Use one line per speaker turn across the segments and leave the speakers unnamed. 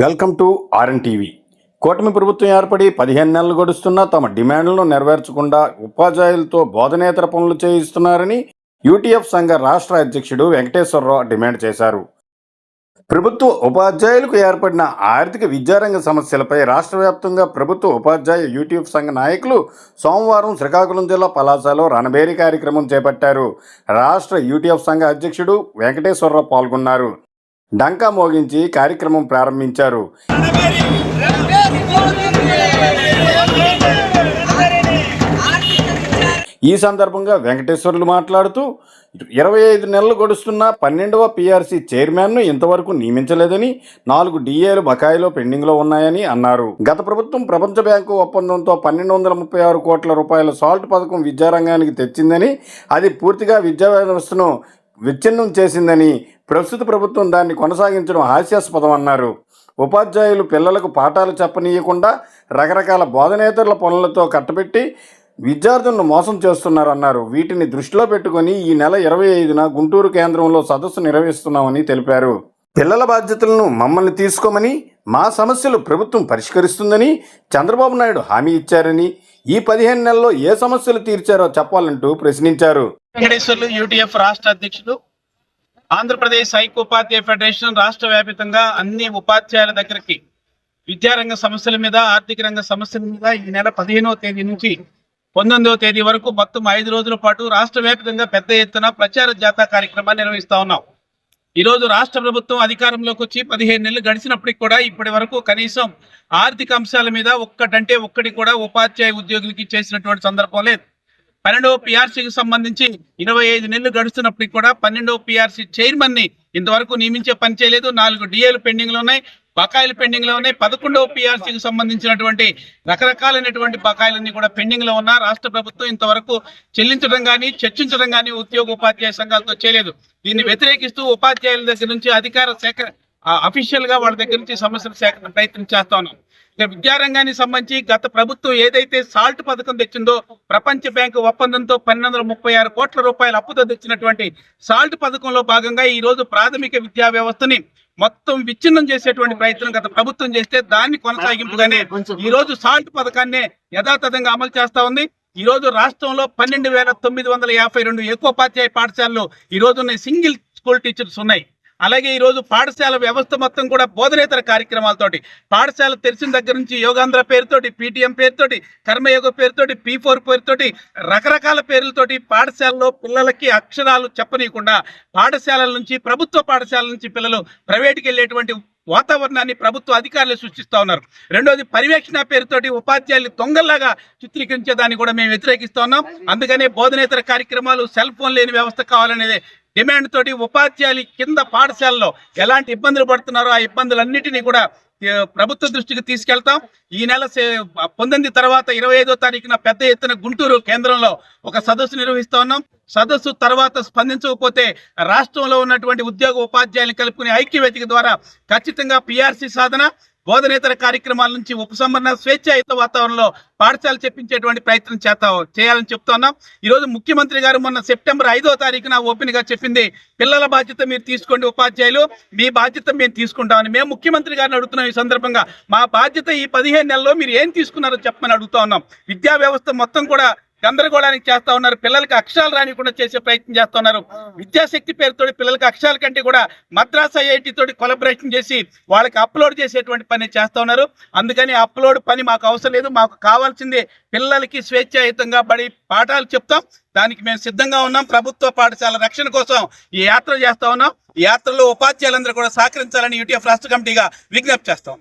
Welcome to RN TV. కూటమి ప్రభుత్వం ఏర్పడి పదిహేను నెలలు గడుస్తున్నా తమ డిమాండ్లను నెరవేర్చకుండా ఉపాధ్యాయులతో బోధనేతర పనులు చేయిస్తున్నారని యూటీఎఫ్ సంఘ రాష్ట్ర అధ్యక్షుడు వెంకటేశ్వరరావు డిమాండ్ చేశారు. ప్రభుత్వ ఉపాధ్యాయులకు ఏర్పడిన ఆర్థిక విద్యారంగ సమస్యలపై రాష్ట్ర వ్యాప్తంగా ప్రభుత్వ ఉపాధ్యాయ యూటీఎఫ్ సంఘ నాయకులు సోమవారం శ్రీకాకుళం జిల్లా పలాసలో రణబేరి కార్యక్రమం చేపట్టారు. రాష్ట్ర యూటీఎఫ్ సంఘ అధ్యక్షుడు వెంకటేశ్వరరావు పాల్గొన్నారు. డంకా మోగించి కార్యక్రమం ప్రారంభించారు. ఈ సందర్భంగా వెంకటేశ్వర్లు మాట్లాడుతూ ఇరవై ఐదు నెలలు గడుస్తున్న పన్నెండవ పీఆర్సీ చైర్మన్ను ఇంతవరకు నియమించలేదని నాలుగు డిఏలు బకాయిలో పెండింగ్లో ఉన్నాయని అన్నారు. గత ప్రభుత్వం ప్రపంచ బ్యాంకు ఒప్పందంతో పన్నెండు వందల ముప్పై ఆరు కోట్ల రూపాయల సాల్ట్ పథకం విద్యారంగానికి తెచ్చిందని అది పూర్తిగా విద్యా వ్యవస్థను విచ్ఛిన్నం చేసిందని ప్రస్తుత ప్రభుత్వం దాన్ని కొనసాగించడం హాస్యాస్పదం అన్నారు. ఉపాధ్యాయులు పిల్లలకు పాఠాలు చెప్పనీయకుండా రకరకాల బోధనేతరుల పనులతో కట్టబెట్టి విద్యార్థులను మోసం చేస్తున్నారన్నారు. వీటిని దృష్టిలో పెట్టుకొని ఈ నెల ఇరవై ఐదున గుంటూరు కేంద్రంలో సదస్సు నిర్వహిస్తున్నామని తెలిపారు. పిల్లల బాధ్యతలను మమ్మల్ని తీసుకోమని మా సమస్యలు ప్రభుత్వం పరిష్కరిస్తుందని చంద్రబాబు నాయుడు హామీ ఇచ్చారని ఈ పదిహేను నెలల్లో ఏ సమస్యలు తీర్చారో చెప్పాలంటూ ప్రశ్నించారు.
వెంకటేశ్వర్లు యూటీఎఫ్ రాష్ట్ర అధ్యక్షులు ఆంధ్రప్రదేశ్ హైక్ ఉపాధ్యాయ ఫెడరేషన్ రాష్ట్ర వ్యాపితంగా అన్ని ఉపాధ్యాయుల దగ్గరికి విద్యారంగ సమస్యల మీద ఆర్థిక రంగ సమస్యల మీద ఈ నెల పదిహేనవ తేదీ నుంచి పంతొమ్మిదవ తేదీ వరకు మొత్తం ఐదు రోజుల పాటు రాష్ట్ర వ్యాప్తంగా పెద్ద ఎత్తున ప్రచార జాతా కార్యక్రమాన్ని నిర్వహిస్తా ఉన్నాం. ఈ రోజు రాష్ట్ర ప్రభుత్వం అధికారంలోకి వచ్చి పదిహేను నెలలు గడిచినప్పటికి కూడా ఇప్పటి వరకు కనీసం ఆర్థిక అంశాల మీద ఒక్కటంటే ఒక్కటి కూడా ఉపాధ్యాయ ఉద్యోగులకి చేసినటువంటి సందర్భం లేదు. పన్నెండవ పిఆర్సీకి సంబంధించి ఇరవై ఐదు నెలలు గడుస్తున్నప్పటికి కూడా పన్నెండవ పిఆర్సీ చైర్మన్ని ఇంతవరకు నియమించే పని చేయలేదు. నాలుగు డిఏలు పెండింగ్లో ఉన్నాయి బకాయిలు పెండింగ్లో ఉన్నాయి. పదకొండవ పిఆర్సీకి సంబంధించినటువంటి రకరకాలైనటువంటి బకాయిలన్నీ కూడా పెండింగ్లో ఉన్న రాష్ట్ర ప్రభుత్వం ఇంతవరకు చెల్లించడం కానీ చర్చించడం కానీ ఉద్యోగ ఉపాధ్యాయ సంఘాలతో చేయలేదు. దీన్ని వ్యతిరేకిస్తూ ఉపాధ్యాయుల దగ్గర నుంచి అధికార సేకర అఫీషియల్గా వాళ్ళ దగ్గర నుంచి సమస్యలు సేకరణ ప్రయత్నం చేస్తా ఉన్నాం. విద్యారంగానికి సంబంధించి గత ప్రభుత్వం ఏదైతే సాల్ట్ పథకం తెచ్చిందో ప్రపంచ బ్యాంకు ఒప్పందంతో పన్నెండు ముప్పై ఆరు కోట్ల రూపాయల అప్పుతో తెచ్చినటువంటి సాల్ట్ పథకంలో భాగంగా ఈ రోజు ప్రాథమిక విద్యా వ్యవస్థని మొత్తం విచ్ఛిన్నం చేసేటువంటి ప్రయత్నం గత ప్రభుత్వం చేస్తే దాన్ని కొనసాగింపుగానే ఈ రోజు సాల్ట్ పథకాన్ని యథాతథంగా అమలు చేస్తా ఉంది. ఈ రోజు రాష్ట్రంలో పన్నెండు వేల తొమ్మిది వందల యాభై రెండు ఏకోపాధ్యాయ పాఠశాలలో ఈ రోజు సింగిల్ స్కూల్ టీచర్స్ ఉన్నాయి. అలాగే ఈరోజు పాఠశాల వ్యవస్థ మొత్తం కూడా బోధనేతర కార్యక్రమాలతోటి పాఠశాల తెరిచిన దగ్గర నుంచి యోగాంధ్ర పేరుతోటి పీటీఎం పేరుతోటి కర్మయోగ పేరుతోటి పీ ఫోర్ పేరుతోటి రకరకాల పేర్లతోటి పాఠశాలలో పిల్లలకి అక్షరాలు చెప్పనీయకుండా పాఠశాలల నుంచి ప్రభుత్వ పాఠశాల నుంచి పిల్లలు ప్రైవేట్కి వెళ్ళేటువంటి వాతావరణాన్ని ప్రభుత్వ అధికారులు సృష్టిస్తూ ఉన్నారు. రెండోది పర్యవేక్షణ పేరుతోటి ఉపాధ్యాయులు దొంగల్లాగా చిత్రీకరించే దాన్ని కూడా మేము వ్యతిరేకిస్తూ ఉన్నాం. అందుకనే బోధనేతర కార్యక్రమాలు సెల్ ఫోన్ లేని వ్యవస్థ కావాలనేది డిమాండ్ తోటి ఉపాధ్యాయులు కింద పాఠశాలలో ఎలాంటి ఇబ్బందులు పడుతున్నారో ఆ ఇబ్బందులన్నిటినీ కూడా ప్రభుత్వ దృష్టికి తీసుకెళ్తాం. ఈ నెల సే- పంతొమ్మిది తర్వాత ఇరవై ఐదో తారీఖున పెద్ద ఎత్తున గుంటూరు కేంద్రంలో ఒక సదస్సు నిర్వహిస్తా ఉన్నాం. సదస్సు తర్వాత స్పందించకపోతే రాష్ట్రంలో ఉన్నటువంటి ఉద్యోగ ఉపాధ్యాయులు కలుపుకునే ఐక్యవేదిక ద్వారా ఖచ్చితంగా పిఆర్సీ సాధన బోధనేతర కార్యక్రమాల నుంచి ఉపసంహరణ స్వేచ్ఛాయుత వాతావరణంలో పాఠశాల చెప్పించేటువంటి ప్రయత్నం చేస్తా చేయాలని చెప్తున్నాం. ఈరోజు ముఖ్యమంత్రి గారు మొన్న సెప్టెంబర్ ఐదో తారీఖున ఓపెన్గా చెప్పింది పిల్లల బాధ్యత మీరు తీసుకోండి ఉపాధ్యాయులు మీ బాధ్యత మేము తీసుకుంటామని. మేము ముఖ్యమంత్రి గారిని అడుగుతున్నాం ఈ సందర్భంగా మా బాధ్యత ఈ పదిహేను నెలల్లో మీరు ఏం తీసుకున్నారో చెప్పమని అడుగుతా ఉన్నాం. విద్యా వ్యవస్థ మొత్తం కూడా గందరగోళానికి చేస్తా ఉన్నారు. పిల్లలకి అక్షరాలు రానికుండా చేసే ప్రయత్నం చేస్తా ఉన్నారు. విద్యాశక్తి పేరుతో పిల్లలకి అక్షరాల కంటే కూడా మద్రాస్ ఐఐటి తోటి కొలబరేషన్ చేసి వాళ్ళకి అప్లోడ్ చేసేటువంటి పని చేస్తా ఉన్నారు. అందుకని అప్లోడ్ పని మాకు అవసరం లేదు. మాకు కావాల్సింది పిల్లలకి స్వేచ్ఛాయుతంగా బడి పాఠాలు చెప్తాం. దానికి మేము సిద్ధంగా ఉన్నాం. ప్రభుత్వ పాఠశాల రక్షణ కోసం ఈ యాత్ర చేస్తా ఉన్నాం. ఈ యాత్రలో ఉపాధ్యాయులందరూ కూడా సహకరించాలని యూటీఎఫ్ రాష్ట్ర కమిటీగా విజ్ఞప్తి చేస్తాం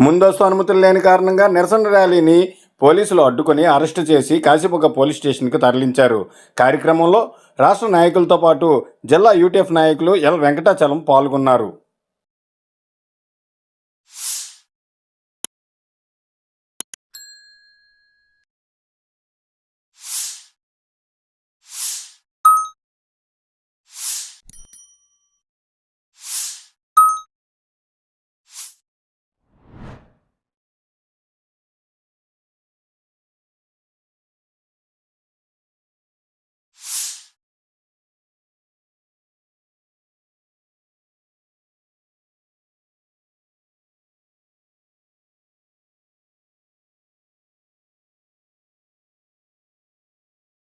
ముందస్తు అనుమతులు లేని కారణంగా నిరసన ర్యాలీని పోలీసులు అడ్డుకొని అరెస్టు చేసి కాశీబుగ్గ పోలీస్ స్టేషన్కి తరలించారు. కార్యక్రమంలో రాష్ట్ర నాయకులతో పాటు జిల్లా యూటీఎఫ్ నాయకులు ఎల్. వెంకటాచలం పాల్గొన్నారు.